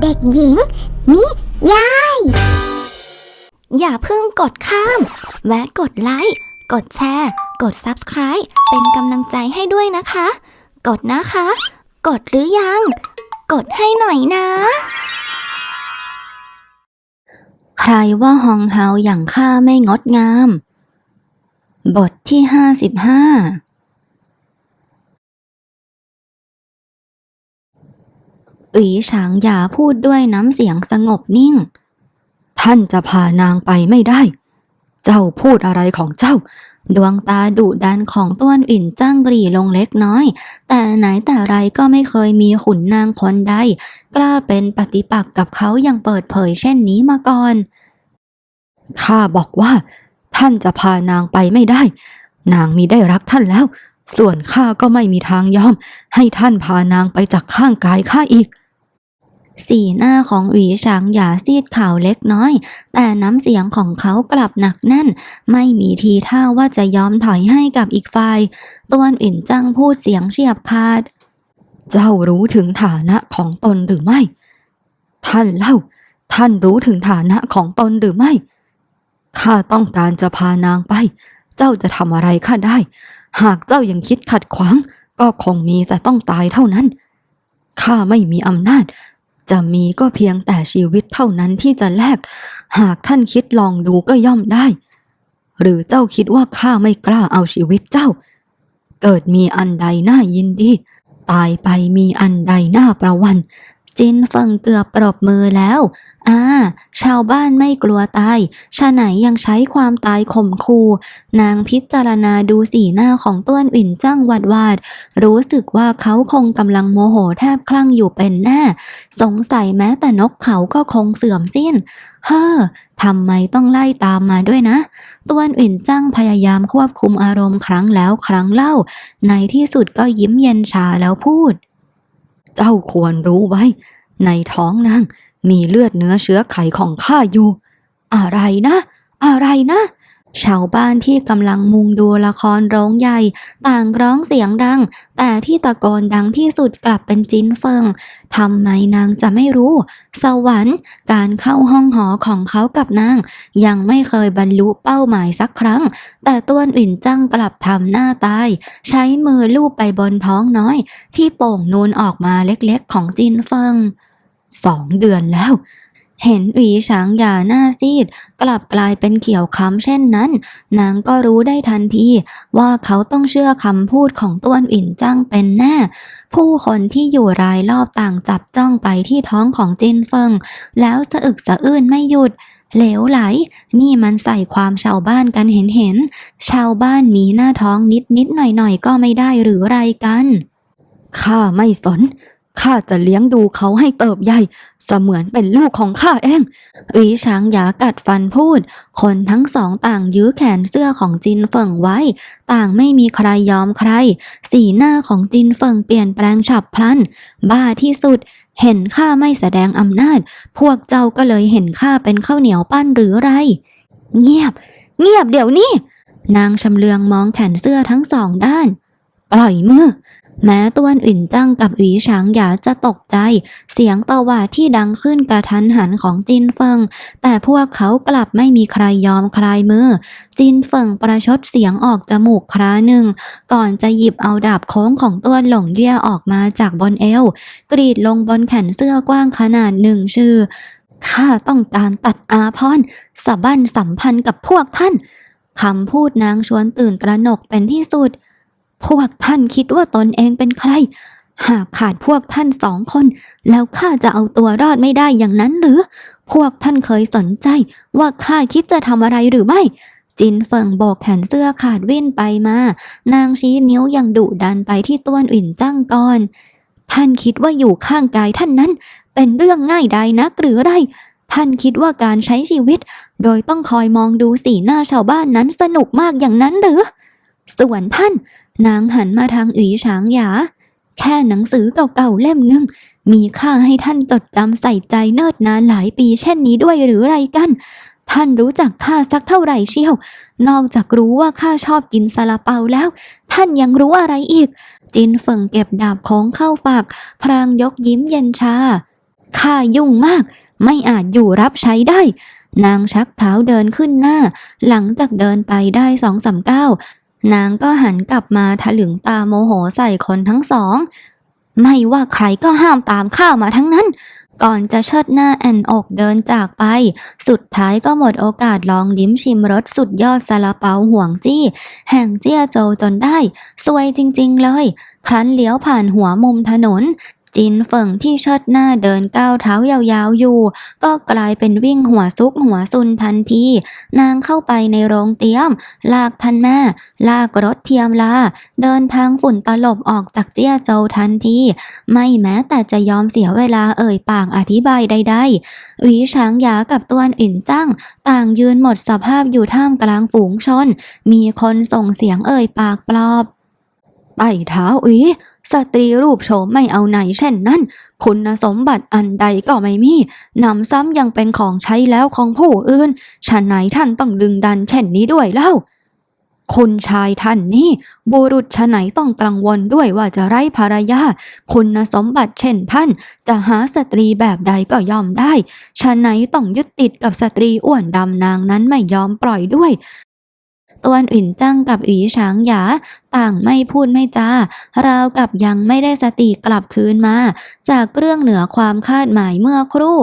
เด็กหญิง นิยาย อย่าเพิ่งกดข้าม แวะกดไลค์ กดแชร์ กด Subscribe เป็นกำลังใจให้ด้วยนะคะ กดนะคะ กดหรือยัง กดให้หน่อยนะ ใครว่าฮองเฮาอย่างข้าไม่งดงาม บทที่ห้าสิบห้า อุ๋ยฉางหยาพูดด้วยน้ำเสียงสงบนิ่ง ท่านจะพานางไปไม่ได้ เจ้าพูดอะไรของเจ้า ดวงตาดุดันของต้วนอิ่นจ้างกรีลงเล็กน้อย แต่ไหนแต่ไรก็ไม่เคยมีขุนนางคนใด กล้าเป็นปฏิปักษ์กับเขาอย่างเปิดเผยเช่นนี้มาก่อนข้าบอกว่า ท่านจะพานางไปไม่ได้ นางมีได้รักท่านแล้ว ส่วนข้าก็ไม่มีทางยอม ให้ท่านพานางไปจากข้างกายข้าอีก สีหน้าของหวีฉางหยาซีดขาวเล็กน้อย แต่น้ำเสียงของเขากลับหนักแน่น ไม่มีทีท่าว่าจะยอมถอยให้กับอีกฝ่ายตวนอิ่นจังพูดเสียงเฉียบขาด เจ้ารู้ถึงฐานะของตนหรือไม่ ท่านเล่า ท่านรู้ถึงฐานะของตนหรือไม่ ข้าต้องการจะพานางไป เจ้าจะทำอะไรข้าได้ หากเจ้ายังคิดขัดขวาง ก็คงมีแต่ต้องตายเท่านั้นข้าไม่มีอำนาจ จะมีก็เพียงแต่ชีวิตเท่านั้นที่จะแลก หากท่านคิดลองดูก็ย่อมได้ หรือเจ้าคิดว่าข้าไม่กล้าเอาชีวิตเจ้า เกิดมีอันใดน่ายินดี ตายไปมีอันใดน่าประวัน จินเฟิงเกือบปรบมือแล้ว อ่า ชาวบ้านไม่กลัวตายชะไหนยังใช้ความตายข่มคูนางพิจารณาดูสีหน้าของต้วนอิ่นจ้างวาดวาด รู้สึกว่าเขาคงกำลังโมโหแทบคลั่งอยู่เป็นแน่ สงสัยแม้แต่นกเขาก็คงเสื่อมสิ้น เฮ้อทำไมต้องไล่ตามมาด้วยนะ ต้วนอิ่นจ้างพยายามควบคุมอารมณ์ครั้งแล้วครั้งเล่า ในที่สุดก็ยิ้มเย็นชาแล้วพูด เจ้าควรรู้ไว้ ในท้องนางมีเลือดเนื้อเชื้อไขของข้าอยู่ อะไรนะ อะไรนะ ชาวบ้านที่กำลังมุงดูละครโรงใหญ่ ต่างร้องเสียงดัง แต่ที่ตะโกนดังที่สุดกลับเป็นจินเฟิงทำไมนางจะไม่รู้ สวรรค์การเข้าห้องหอของเขากับนาง ยังไม่เคยบรรลุเป้าหมายสักครั้ง แต่ต้วนอิ่นจังกลับทำหน้าตาย ใช้มือลูบไปบนท้องน้อย ที่โป่งนูนออกมาเล็กๆของจินเฟิงสองเดือนแล้ว เห็นหวีฉางหยาหน้าซีด กลับกลายเป็นเขียวค้ำเช่นนั้น นางก็รู้ได้ทันทีว่าเขาต้องเชื่อคำพูดของต้วนอิ่นจ้างเป็นแน่ ผู้คนที่อยู่รายรอบต่างจับจ้องไปที่ท้องของจินเฟิง แล้วสะอึกสะอื้นไม่หยุด เหลวไหล นี่มันใส่ความชาวบ้านกันเห็นเห็น ชาวบ้านมีหน้าท้องนิดนิดหน่อยหน่อยก็ไม่ได้หรือไรกันข้าไม่สน ข้าจะเลี้ยงดูเขาให้เติบใหญ่ เสมือนเป็นลูกของข้าเองอุ๋ยช้างหยากัดฟันพูด คนทั้งสองต่างยื้อแขนเสื้อของจินเฟิงไว้ ต่างไม่มีใครยอมใคร สีหน้าของจินเฟิงเปลี่ยนแปลงฉับพลัน บ้าที่สุด เห็นข้าไม่แสดงอำนาจ พวกเจ้าก็เลยเห็นข้าเป็นข้าวเหนียวปั้นหรือไร เงียบ เงียบเดี๋ยวนี้ นางชำเลืองมองแขนเสื้อทั้งสองด้าน ปล่อยมือ แม้ต้วนอิ่นจังกับหวีฉางหยาจะตกใจ เสียงตะวาดที่ดังขึ้นกระทันหันของจินเฟิง แต่พวกเขากลับไม่มีใครยอมคลายมือ จินเฟิงประชดเสียงออกจมูกคราหนึ่ง ก่อนจะหยิบเอาดาบโค้งของต้วนหลงเย่ยออกมาจากบนเอว กรีดลงบนแขนเสื้อกว้างขนาดหนึ่งชื่อข้าต้องการตัดอาพรสะบั้นสัมพันธ์กับพวกท่านคำพูดนางชวนตื่นตระหนกเป็นที่สุด พวกท่านคิดว่าตนเองเป็นใคร หากขาดพวกท่านสองคน แล้วข้าจะเอาตัวรอดไม่ได้อย่างนั้นหรือ พวกท่านเคยสนใจ ว่าข้าคิดจะทำอะไรหรือไม่จินเฟิงโบกแขนเสื้อขาดวิ่นไปมา นางชี้นิ้วอยังดุดันไปที่ต้วนอุ่นจ้างก่อน ท่านคิดว่าอยู่ข้างกายท่านนั้น เป็นเรื่องง่ายใดนักหรือไร ท่านคิดว่าการใช้ชีวิต โดยต้องคอยมองดูสีหน้าชาวบ้านนั้นสนุกมากอย่างนั้นหรือ ส่วนท่าน นางหันมาทางอุ๋ยฉางหยา แค่หนังสือเก่าๆเล่มหนึ่งมีค่าให้ท่านจดจำใส่ใจเนิ่นนานหลายปีเช่นนี้ด้วยหรือไรกัน ท่านรู้จักข้าสักเท่าไหร่เชียว นอกจากรู้ว่าข้าชอบกินซาลาเปาแล้ว ท่านยังรู้อะไรอีก จินเฟิงเก็บดาบโค้งเข้าฝาก พรางยกยิ้มเย็นชา ข้ายุ่งมาก ไม่อาจอยู่รับใช้ได้ นางชักเท้าเดินขึ้นหน้า หลังจากเดินไปได้สองสามก้าว นางก็หันกลับมาถลึงตาโมโหใส่คนทั้งสอง ไม่ว่าใครก็ห้ามตามข้ามาทั้งนั้น ก่อนจะเชิดหน้าแอนอกเดินจากไป สุดท้ายก็หมดโอกาสลองลิ้มชิมรสสุดยอดซาลาเปาห่วงจี้ แห่งเจียโจจนได้ สวยจริงๆเลย ครั้นเลี้ยวผ่านหัวมุมถนน จินเฟิงที่เชิดหน้าเดินก้าวเท้ายาวๆอยู่ ก็กลายเป็นวิ่งหัวซุกหัวซุนทันทีนางเข้าไปในโรงเตี๊ยม ลากท่านแม่ ลากรถเทียมลา เดินทางฝุ่นตลบออกจากเจี้ยโจวทันทีไม่แม้แต่จะยอมเสียเวลาเอ่ยปากอธิบายใดๆหวีช้างยากับตวนอิ่นจ้ง ต่างยืนหมดสภาพอยู่ท่ามกลางฝูงชน มีคนส่งเสียงเอ่ยปากปลอบไต่เท้าอี สตรีรูปโฉมไม่เอาไหนเช่นนั้น คุณสมบัติอันใดก็ไม่มีนำซ้ำยังเป็นของใช้แล้วของผู้อื่นฉะไหนท่านต้องดึงดันเช่นนี้ด้วยเล่าคุณชายท่านนี่บุรุษฉะไหนต้องกังวลด้วยว่าจะไร้ภรรยา คุณสมบัติเช่นท่าน จะหาสตรีแบบใดก็ยอมได้ฉะไหนต้องยึดติดกับสตรีอ้วนดำนางนั้นไม่ยอมปล่อยด้วย ตวนอิ่นจ้างกับอีฉางหยา ต่างไม่พูดไม่จาราวกับยังไม่ได้สติกลับคืนมา จากเรื่องเหนือความคาดหมายเมื่อครู่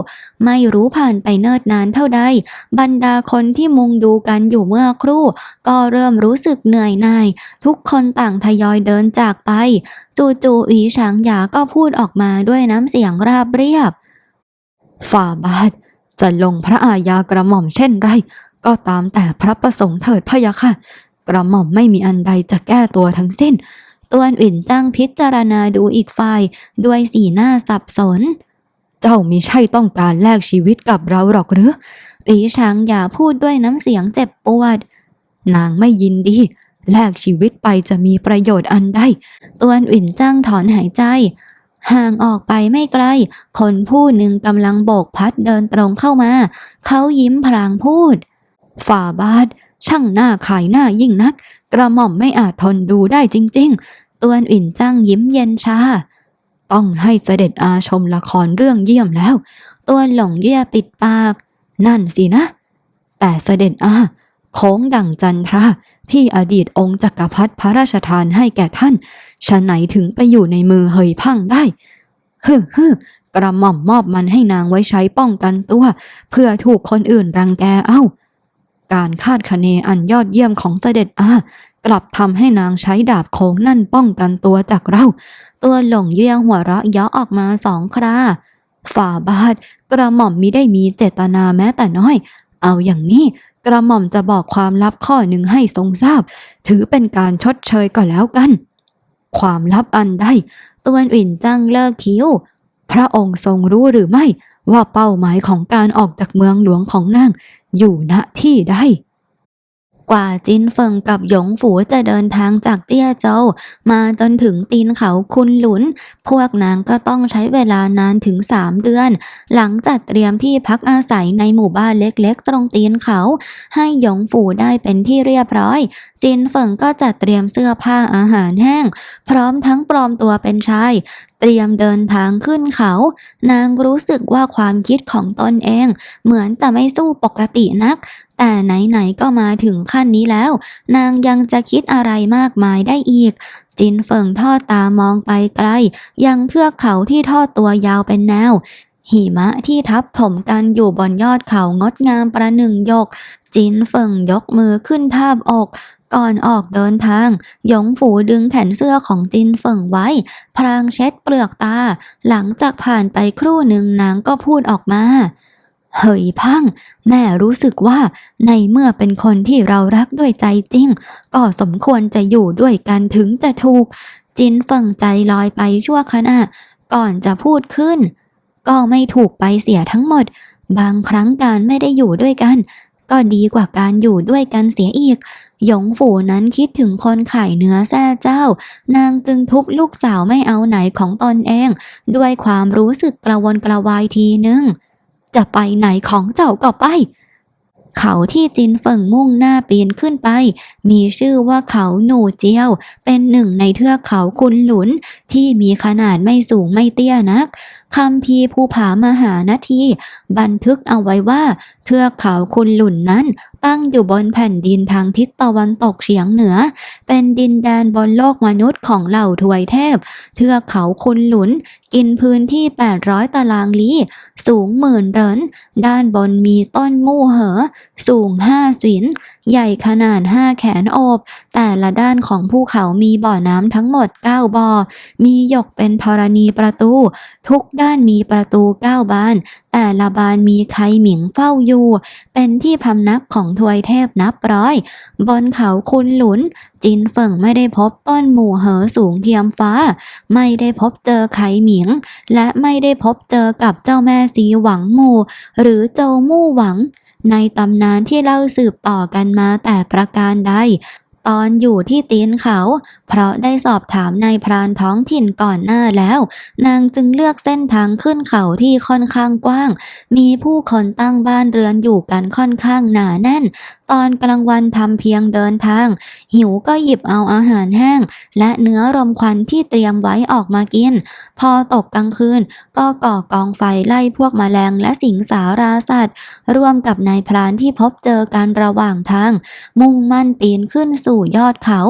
ไม่รู้ผ่านไปเนิ่นนานเท่าใด บรรดาคนที่มุงดูกันอยู่เมื่อครู่ ก็เริ่มรู้สึกเหนื่อยหน่าย ทุกคนต่างทยอยเดินจากไป จู่ๆอีฉางหยาก็พูดออกมาด้วยน้ำเสียงราบเรียบฝ่าบาทจะลงพระอาญากระหม่อมเช่นไร ก็ตามแต่พระประสงค์เถิดพะยะค่ะ กระหม่อมไม่มีอันใดจะแก้ตัวทั้งสิ้นตวนอื่นตั้งพิจารณาดูอีกฝ่าย ด้วยสีหน้าสับสน เจ้ามิใช่ต้องการแลกชีวิตกับเราหรอกหรืออีช้างอย่าพูดด้วยน้ำเสียงเจ็บปวด นางไม่ยินดี แลกชีวิตไปจะมีประโยชน์อันใดตวนอื่นจ้างถอนหายใจ ห่างออกไปไม่ไกล คนผู้หนึ่งกำลังโบกพัดเดินตรงเข้ามา เขายิ้มพลางพูด ฝ่าบาท ช่างหน้าขายหน้ายิ่งนัก กระหม่อมไม่อาจทนดูได้จริง ๆ ตวนอิ่นจ้างยิ้มเย็นชา ต้องให้เสด็จอาชมละครเรื่องเยี่ยมแล้ว ตวนหลงเยี่ยปิดปาก นั่นสินะ แต่เสด็จอาโค้งดังจันทราที่อดีตองค์จักรพรรดิพระราชทานให้แก่ท่านฉะไหนถึงไปอยู่ในมือเฮยพังได้ฮึฮึกระหม่อมมอบมันให้นางไว้ใช้ป้องกันตัว เพื่อถูกคนอื่นรังแกเอ้า การคาดคะเนอันยอดเยี่ยมของเสด็จอากลับทำให้นางใช้ดาบโค้งนั่นป้องกันตัวจากเรา ตัวหลงเยี่ยงหัวเราะเยาะออกมาสองครา ฝ่าบาทกระหม่อมมิได้มีเจตนาแม้แต่น้อย เอาอย่างนี้กระหม่อมจะบอกความลับข้อหนึ่งให้ทรงทราบ ถือเป็นการชดเชยก็แล้วกัน ความลับอันใดตวนอิ่นจังเลิกคิ้ว พระองค์ทรงรู้หรือไม่ว่าเป้าหมายของการออกจากเมืองหลวงของนาง อยู่ณที่ใด กว่าจินเฟิงกับหยงฝูจะเดินทางจากเตี้ยโจวมาจนถึงตีนเขาคุนหลุน พวกนางก็ต้องใช้เวลานานถึงสามเดือน หลังจัดเตรียมที่พักอาศัยในหมู่บ้านเล็กๆ ตรงตีนเขา ให้หยงฝูได้เป็นที่เรียบร้อย จินเฟิงก็จัดเตรียมเสื้อผ้าอาหารแห้ง พร้อมทั้งปลอมตัวเป็นชายเตรียมเดินทางขึ้นเขา นางรู้สึกว่าความคิดของตนเอง เหมือนจะไม่สู้ปกตินัก แต่ไหนๆก็มาถึงขั้นนี้แล้ว นางยังจะคิดอะไรมากมายได้อีก จินเฟิงทอดตามองไปไกล ยังเทือกเขาที่ทอดตัวยาวเป็นแนว หิมะที่ทับถมกันอยู่บนยอดเขางดงามประหนึ่งยก จินเฟิงยกมือขึ้นทาบอกก่อนออกเดินทาง หยงฝูดึงแขนเสื้อของจินเฟิงไว้พรางเช็ดเปลือกตา หลังจากผ่านไปครู่หนึ่งนางก็พูดออกมา เฮ้ยพัง แม่รู้สึกว่าในเมื่อเป็นคนที่เรารักด้วยใจจริง ก็สมควรจะอยู่ด้วยกันถึงจะถูก จินเฟิงใจลอยไปชั่วขณะ ก่อนจะพูดขึ้น ก็ไม่ถูกไปเสียทั้งหมด บางครั้งการไม่ได้อยู่ด้วยกัน ก็ดีกว่าการอยู่ด้วยกันเสียอีก หยงฝูนั้นคิดถึงคนขายเนื้อแซ่เจ้า นางจึงทุบลูกสาวไม่เอาไหนของตนเอง ด้วยความรู้สึกกระวนกระวายทีนึง จะไปไหนของเจ้าก็ไป เขาที่จินเฟิงมุ่งหน้าปีนขึ้นไป มีชื่อว่าเขาหนูเจียว เป็นหนึ่งในเทือกเขาคุนหลุนที่มีขนาดไม่สูงไม่เตี้ยนัก คำพีภูผามหานาทีบันทึกเอาไว้ว่าเทือกเขาคุนหลุนนั้นตั้งอยู่บนแผ่นดินทางทิศตะวันตกเฉียงเหนือ เป็นดินแดนบนโลกมนุษย์ของเหล่าทวยเทพ เทือกเขาคุนหลุน กินพื้นที่ 800 ตารางลี้ สูงหมื่นเหรินด้านบนมีต้นมู่เหอ สูงห้าสิน ใหญ่ขนาดห้าแขนโอบ แต่ละด้านของภูเขามีบ่อน้ำทั้งหมด 9บ่อ มีหยกเป็นธรณีประตู ทุกด้านมีประตู9บาน แต่ละบานมีใครหมิงเฝ้าอยู่ เป็นที่พำนักของทวยเทพนับร้อย บนเขาคุนหลุน จินเฟิงไม่ได้พบต้นหมู่เหอสูงเทียมฟ้า ไม่ได้พบเจอไขหมิง และไม่ได้พบเจอกับเจ้าแม่สีหวังหมู่ หรือโจมู่หวัง ในตำนานที่เล่าสืบต่อกันมาแต่ประการใด ตอนอยู่ที่ตีนเขา เพราะได้สอบถามนายพรานท้องถิ่นก่อนหน้าแล้ว นางจึงเลือกเส้นทางขึ้นเขาที่ค่อนข้างกว้าง มีผู้คนตั้งบ้านเรือนอยู่กันค่อนข้างหนาแน่น ตอนกลางวันทำเพียงเดินทาง หิวก็หยิบเอาอาหารแห้ง และเนื้อรมควันที่เตรียมไว้ออกมากิน พอตกกลางคืน ก็ก่อกองไฟไล่พวกแมลงและสิงสาราสัตว์ร่วมกับนายพรานที่พบเจอกันระหว่างทาง มุ่งมั่นปีนขึ้นสู่ยอดเขา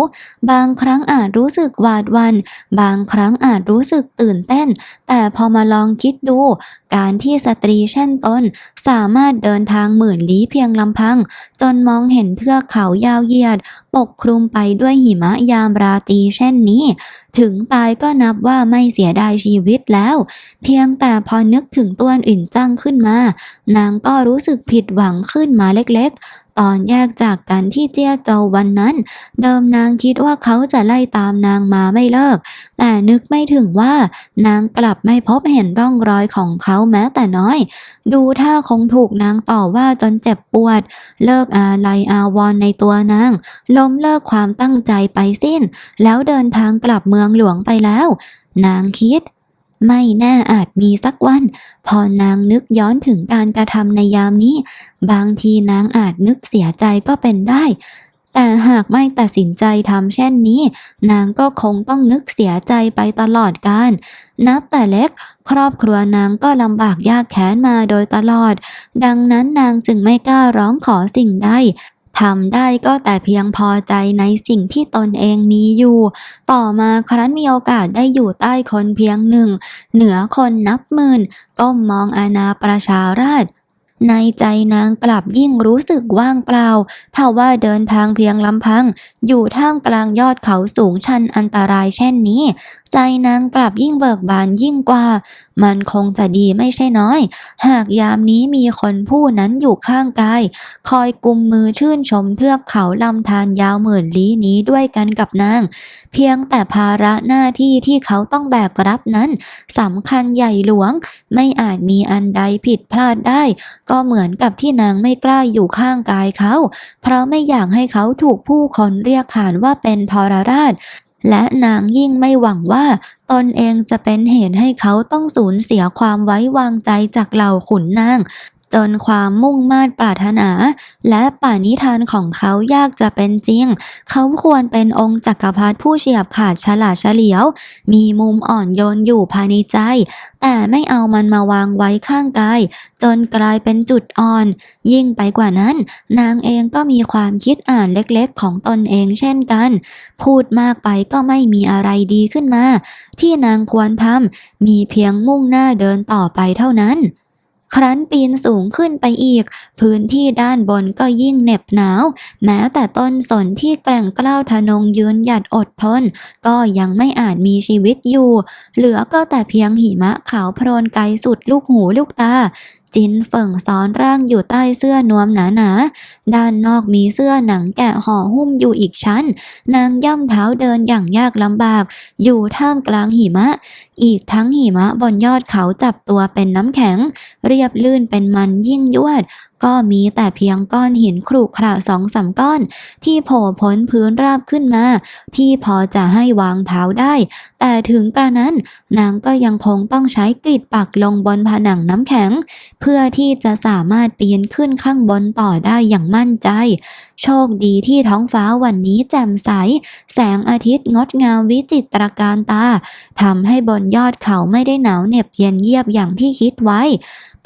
บางครั้งอาจรู้สึกหวาดวัน บางครั้งอาจรู้สึกตื่นเต้น แต่พอมาลองคิดดู การที่สตรีเช่นตนสามารถเดินทางหมื่นลี้เพียงลำพัง จนมองเห็นเทือกเขายาวเหยียด ปกคลุมไปด้วยหิมะยามราตรีเช่นนี้ ถึงตายก็นับว่าไม่เสียดายชีวิตแล้ว เพียงแต่พอนึกถึงตัวอื่นจ้างขึ้นมา นางก็รู้สึกผิดหวังขึ้นมาเล็กๆ ตอนแยกจากกันที่เจียโจววันนั้น เดิมนางคิดว่าเขาจะไล่ตามนางมาไม่เลิก แต่นึกไม่ถึงว่านางกลับไม่พบเห็นร่องรอยของเขาแม้แต่น้อย ดูท่าคงถูกนางต่อว่าจนเจ็บปวด เลิกอาลัยอาวรในตัวนาง ล้มเลิกความตั้งใจไปสิ้น แล้วเดินทางกลับเมืองหลวงไปแล้ว นางคิด ไม่แน่อาจมีสักวัน พอนางนึกย้อนถึงการกระทำในยามนี้ บางทีนางอาจนึกเสียใจก็เป็นได้ แต่หากไม่ตัดสินใจทำเช่นนี้ นางก็คงต้องนึกเสียใจไปตลอดกาลนับแต่เล็ก ครอบครัวนางก็ลำบากยากแค้นมาโดยตลอด ดังนั้นนางจึงไม่กล้าร้องขอสิ่งใด ทำได้ก็แต่เพียงพอใจในสิ่งที่ตนเองมีอยู่ ต่อมาครั้นมีโอกาสได้อยู่ใต้คนเพียงหนึ่ง เหนือคนนับหมื่นก้มมองอาณาประชาราช ในใจนางกลับยิ่งรู้สึกว่างเปล่าถ้าว่าเดินทางเพียงลำพัง อยู่ท่ามกลางยอดเขาสูงชันอันตรายเช่นนี้ ใจนางกลับยิ่งเบิกบานยิ่งกว่า มันคงจะดีไม่ใช่น้อย หากยามนี้มีคนผู้นั้นอยู่ข้างกาย คอยกุมมือชื่นชมเทือกเขาลำธารยาวหมื่นลี้นี้ด้วยกันกับนาง เพียงแต่ภาระหน้าที่ที่เขาต้องแบกรับนั้นสำคัญใหญ่หลวง ไม่อาจมีอันใดผิดพลาดได้ก็็เหมือนกับที่นางไม่กล้าอยู่ข้างกายเขา เพราะไม่อยากให้เขาถูกผู้คนเรียกขานว่าเป็นทรราช และนางยิ่งไม่หวังว่าตนเองจะเป็นเหตุให้เขาต้องสูญเสียความไว้วางใจจากเหล่าขุนนาง จนความมุ่งมา่ปรารถนา และป่านิธานของเขายากจะเป็นจริง เขาควรเป็นองค์จักรพรรดิผู้เฉียบขาดฉลาดเฉลียว มีมุมอ่อนโยนอยู่ภายในใจ แต่ไม่เอามันมาวางไว้ข้างกาย จนกลายเป็นจุดอ่อน ยิ่งไปกว่านั้น นางเองก็มีความคิดอ่านเล็กๆ ของตนเองเช่นกัน พูดมากไปก็ไม่มีอะไรดีขึ้นมา ที่นางควรทำมีเพียงมุ่งหน้าเดินต่อไปเท่านั้น ครั้นปีนสูงขึ้นไปอีก พื้นที่ด้านบนก็ยิ่งเหน็บหนาว แม้แต่ต้นสนที่แกร่งกล้าวทะนงยืนหยัดอดทน ก็ยังไม่อาจมีชีวิตอยู่ เหลือก็แต่เพียงหิมะขาวโพรนไกลสุดลูกหูลูกตา จินเฟิงซ้อนร่างอยู่ใต้เสื้อนวมหนาๆด้านนอกมีเสื้อหนังแกะห่อหุ้มอยู่อีกชั้น นางย่ำเท้าเดินอย่างยากลำบาก อยู่ท่ามกลางหิมะ อีกทั้งหิมะบนยอดเขาจับตัวเป็นน้ำแข็ง เรียบลื่นเป็นมันยิ่งยวด ก็มีแต่เพียงก้อนหินครุขระสองสามก้อน ที่โผล่พ้นพื้นราบขึ้นมา ที่พอจะให้วางเท้าได้ แต่ถึงกระนั้น นางก็ยังคงต้องใช้กริดปักลงบนผนังน้ำแข็ง เพื่อที่จะสามารถปีนขึ้นข้างบนต่อได้อย่างมั่นใจ โชคดีที่ท้องฟ้าวันนี้แจ่มใส แสงอาทิตย์งดงามวิจิตรการตาทำให้บนยอดเขาไม่ได้หนาวเหน็บเย็นเยียบอย่างที่คิดไว้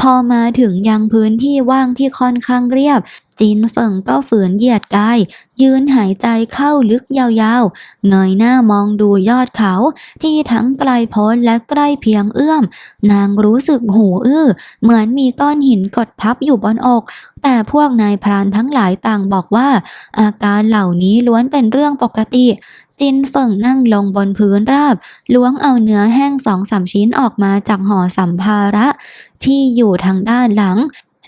พอมาถึงยังพื้นที่ว่างที่ค่อนข้างเรียบ จินเฟิงก็ฝืนเหยียดกาย ยืนหายใจเข้าลึกยาวๆ เงยหน้ามองดูยอดเขา ที่ทั้งไกลโพ้นและใกล้เพียงเอื้อม นางรู้สึกหูอื้อ เหมือนมีก้อนหินกดทับอยู่บนอก แต่พวกนายพรานทั้งหลายต่างบอกว่า อาการเหล่านี้ล้วนเป็นเรื่องปกติจินเฟิงนั่งลงบนพื้นราบ ล้วงเอาเนื้อแห้งสองสามชิ้นออกมาจากห่อสัมภาระ ที่อยู่ทางด้านหลัง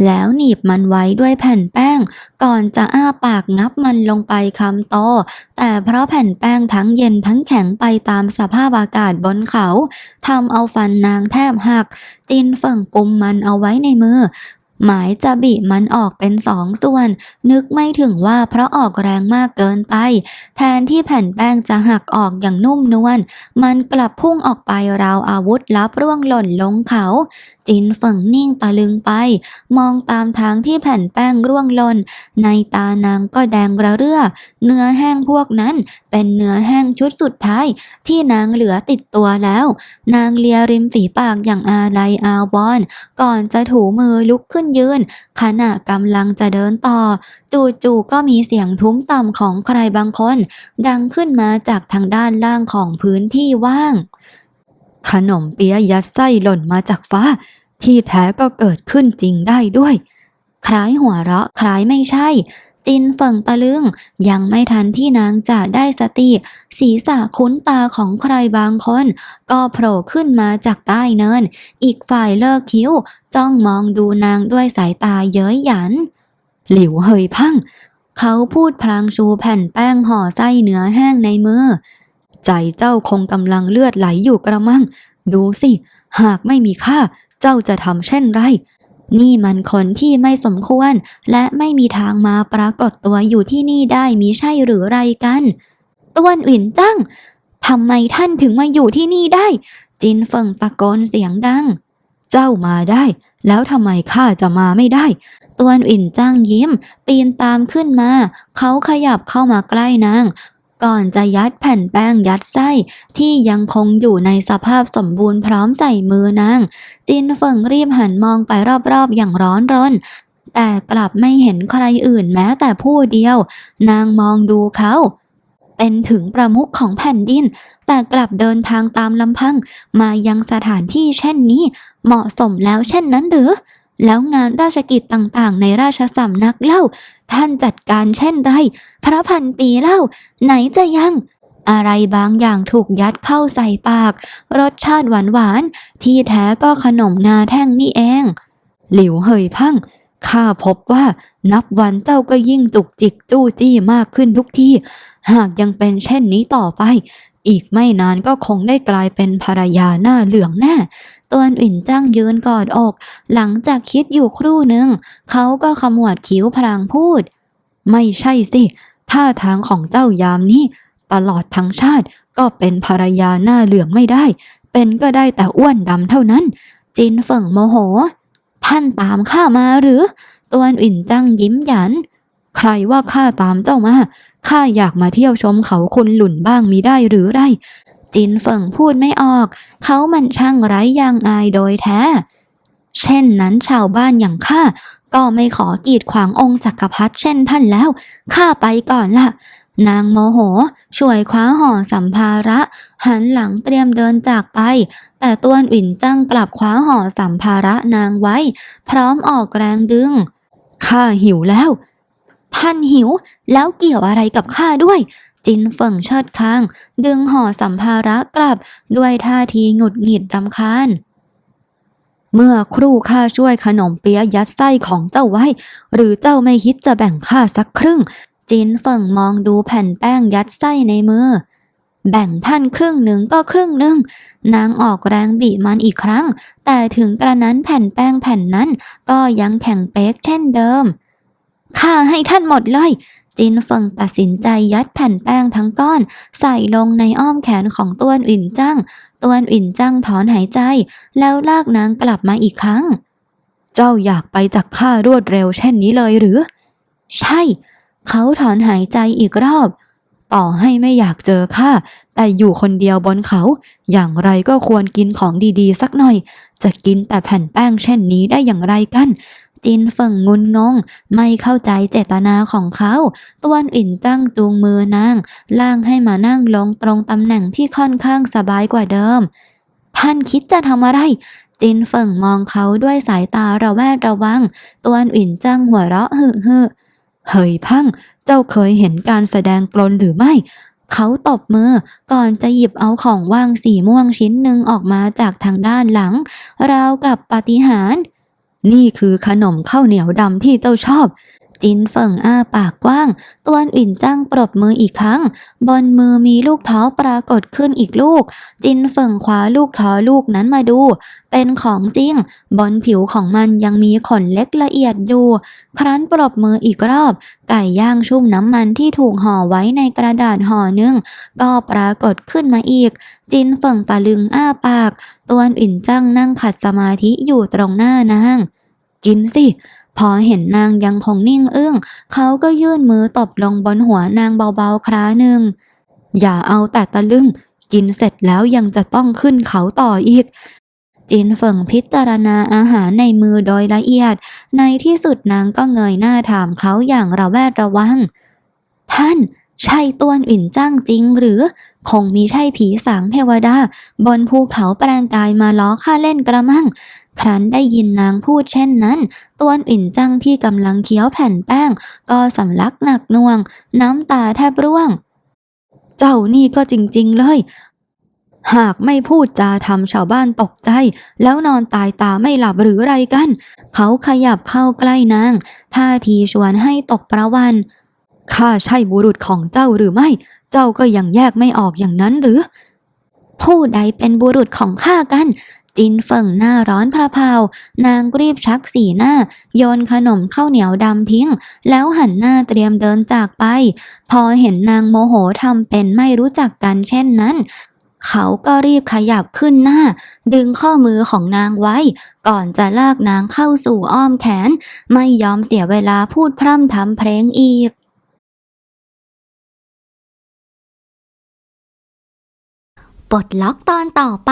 แล้วหนีบมันไว้ด้วยแผ่นแป้ง ก่อนจะอ้าปากงับมันลงไปคำโต แต่เพราะแผ่นแป้งทั้งเย็นทั้งแข็งไปตามสภาพอากาศบนเขาทำเอาฟันนางแทบหักจินเฟิงปุ่มมันเอาไว้ในมือ หมายจะบีมันออกเป็นสองส่วน นึกไม่ถึงว่าเพราะออกแรงมากเกินไป แทนที่แผ่นแป้งจะหักออกอย่างนุ่มนวลมันกลับพุ่งออกไปราวอาวุธลับร่วงหล่นลงเขา จินเฟิงนิ่งตะลึงไป มองตามทางที่แผ่นแป้งร่วงหล่นในตานางก็แดงระเรื่อ เนื้อแห้งพวกนั้นเป็นเนื้อแห้งชุดสุดท้าย ที่นางเหลือติดตัวแล้ว นางเลียริมฝีปากอย่างอาลัยอาวรณ์ก่อนจะถูมือลุกขึ้นยืน ขณะกำลังจะเดินต่อ จู่ๆก็มีเสียงทุ้มต่ำของใครบางคน ดังขึ้นมาจากทางด้านล่างของพื้นที่ว่าง ขนมเปี๊ยะยัดไส้หล่นมาจากฟ้า ที่แท้ก็เกิดขึ้นจริงได้ด้วยคล้ายหัวเราะคล้ายไม่ใช่ จินเฟิงตะลึง ยังไม่ทันที่นางจะได้สติ ศีรษะคุ้นตาของใครบางคน ก็โผล่ขึ้นมาจากใต้เนิน อีกฝ่ายเลิกคิ้วจ้องมองดูนางด้วยสายตาเย้ยหยัน หลิวเฮยพัง เขาพูดพลางชูแผ่นแป้งห่อไส้เนื้อแห้งในมือ ใจเจ้าคงกำลังเลือดไหลอยู่กระมัง ดูสิ หากไม่มีค่าเจ้าจะทำเช่นไร นี่มันคนที่ไม่สมควร และไม่มีทางมาปรากฏตัวอยู่ที่นี่ได้มีใช่หรือไรกันต้วนหวินตั้งทำไมท่านถึงมาอยู่ที่นี่ได้ จินเฟิงตะโกนเสียงดัง เจ้ามาได้ แล้วทำไมข้าจะมาไม่ได้ ตวนอิ่นจ้างยิ้ม ปีนตามขึ้นมา เขาขยับเข้ามาใกล้นาง ก่อนจะยัดแผ่นแป้งยัดไส้ที่ยังคงอยู่ในสภาพสมบูรณ์พร้อมใส่มือนาง จินเฟิงรีบหันมองไปรอบๆอย่างร้อนรนแต่กลับไม่เห็นใครอื่นแม้แต่ผู้เดียว นางมองดูเขา เป็นถึงประมุขของแผ่นดิน แต่กลับเดินทางตามลำพัง มายังสถานที่เช่นนี้ เหมาะสมแล้วเช่นนั้นหรือ แล้วงานราชกิจต่างๆ ในราชสำนักเล่า ท่านจัดการเช่นไร พระพันปีเล่า ไหนจะยังอะไรบางอย่างถูกยัดเข้าใส่ปาก รสชาติหวานๆที่แท้ก็ขนมงาแท่งนี่เอง หลิวเฮยพังข้าพบว่านับวันเจ้าก็ยิ่งตุกจิกจู้จี้มากขึ้นทุกทีหากยังเป็นเช่นนี้ต่อไป อีกไม่นานก็คงได้กลายเป็นภรรยาหน้าเหลืองแน่ ตวนอิ่นจ้างยืนกอดอก หลังจากคิดอยู่ครู่หนึ่งเขาก็ขมวดคิ้วพลางพูด ไม่ใช่สิ ท่าทางของเจ้ายามนี้ ตลอดทั้งชาติก็เป็นภรรยาหน้าเหลืองไม่ได้ เป็นก็ได้แต่อ้วนดำเท่านั้น จินเฟิงโมโห ท่านตามข้ามาหรือ ตวนอิ่นจังยิ้มหยัน ใครว่าข้าตามเจ้ามาข้าอยากมาเที่ยวชมเขาคุณหลุนบ้างมีได้หรือไร จินเฟิงพูดไม่ออก เขามันช่างไร้ยางอายโดยแท้ เช่นนั้นชาวบ้านอย่างข้าก็ไม่ขอกีดขวางองค์จักรพรรดิเช่นท่านแล้ว ข้าไปก่อนละนางโมโห ช่วยคว้าห่อสัมภาระ หันหลังเตรียมเดินจากไป แต่ต้วนอิ่นจังกลับคว้าห่อสัมภาระนางไว้ พร้อมออกแรงดึง ข้าหิวแล้ว ท่านหิว แล้วเกี่ยวอะไรกับข้าด้วย จินเฟิงเชิดค้าง ดึงห่อสัมภาระกลับด้วยท่าทีหงุดหงิดรำคาญ เมื่อครู่ข้าช่วยขนมเปี๊ยะยัดไส้ของเจ้าไว้ หรือเจ้าไม่คิดจะแบ่งข้าสักครึ่ง จินเฟิงมองดูแผ่นแป้งยัดไส้ในมือ แบ่งท่านครึ่งหนึ่งก็ครึ่งหนึ่ง นางออกแรงบีบมันอีกครั้ง แต่ถึงกระนั้นแผ่นแป้งแผ่นนั้นก็ยังแข็งเป๊กเช่นเดิมข้าให้ท่านหมดเลย จินเฟิงตัดสินใจยัดแผ่นแป้งทั้งก้อน ใส่ลงในอ้อมแขนของต้วนอิ่นจั่งต้วนอิ่นจั่งถอนหายใจ แล้วลากนางกลับมาอีกครั้ง เจ้าอยากไปจากข้ารวดเร็วเช่นนี้เลยหรือ ใช่ เขาถอนหายใจอีกรอบ ต่อให้ไม่อยากเจอข้าแต่อยู่คนเดียวบนเขา อย่างไรก็ควรกินของดีๆ สักหน่อย จะกินแต่แผ่นแป้งเช่นนี้ได้อย่างไรกัน จินเฟิงงุนงง ไม่เข้าใจเจตนาของเขาต้วนอิ่นจ้างจูงมือนางล่างให้มานั่งลงตรงตำแหน่งที่ค่อนข้างสบายกว่าเดิม ท่านคิดจะทำอะไรจินเฟิงมองเขาด้วยสายตาระแวดระวังต้วนอิ่นจ้างหัวเราะฮึฮึเฮ้ยพัง เจ้าเคยเห็นการแสดงกลนหรือไม่ เขาตบมือก่อนจะหยิบเอาของว่างสีม่วงชิ้นหนึ่งออกมาจากทางด้านหลัง ราวกับปาฏิหาริย์ นี่คือขนมข้าวเหนียวดำที่เต้าชอบ จินเฟิงอ้าปากกว้าง ตวนอิ่นจ้างปรบมืออีกครั้ง บนมือมีลูกท้อปรากฏขึ้นอีกลูก จินเฟิงคว้าลูกท้อลูกนั้นมาดู เป็นของจริง บนผิวของมันยังมีขนเล็กละเอียดอยู่ ครั้นปรบมืออีกรอบ ไก่ย่างชุ่มน้ำมันที่ถูกห่อไว้ในกระดาษห่อหนึ่งก็ปรากฏขึ้นมาอีก จินเฟิงตะลึงอ้าปาก ตวนอิ่นจ้างนั่งขัดสมาธิอยู่ตรงหน้านางกินสิ พอเห็นนางยังคงนิ่งอึ้งเขาก็ยื่นมือตบลงบนหัวนางเบาๆคราหนึ่ง อย่าเอาแต่ตะลึง กินเสร็จแล้วยังจะต้องขึ้นเขาต่ออีกจินเฟิงพิจารณาอาหารในมือโดยละเอียด ในที่สุดนางก็เงยหน้าถามเขาอย่างระแวดระวัง ท่าน ใช่ต้วนอิ่นจ้างจริงหรือ คงมีใช่ผีสางเทวดา บนภูเขาแปลงกายมาล้อข้าเล่นกระมัง ครั้นได้ยินนางพูดเช่นนั้นต้วนอิ่นจังที่กำลังเคี้ยวแผ่นแป้ง ก็สำลักหนักน่วง น้ำตาแทบร่วง เจ้านี่ก็จริง ๆ เลย หากไม่พูดจาทำชาวบ้านตกใจ แล้วนอนตายตาไม่หลับหรือไรกัน เขาขยับเข้าใกล้นางท่าทีชวนให้ตกประวันข้าใช่บุรุษของเจ้าหรือไม่ เจ้าก็ยังแยกไม่ออกอย่างนั้นหรือ ผู้ใดเป็นบุรุษของข้ากัน จินเฟิงหน้าร้อนพระเพานางรีบชักสีหน้า โยนขนมข้าวเหนียวดำทิ้ง แล้วหันหน้าเตรียมเดินจากไป พอเห็นนางโมโหทำเป็นไม่รู้จักกันเช่นนั้นเขาก็รีบขยับขึ้นหน้า ดึงข้อมือของนางไว้ ก่อนจะลากนางเข้าสู่อ้อมแขน ไม่ยอมเสียเวลาพูดพร่ำทำเพลงอีก ปลดล็อกตอนต่อไป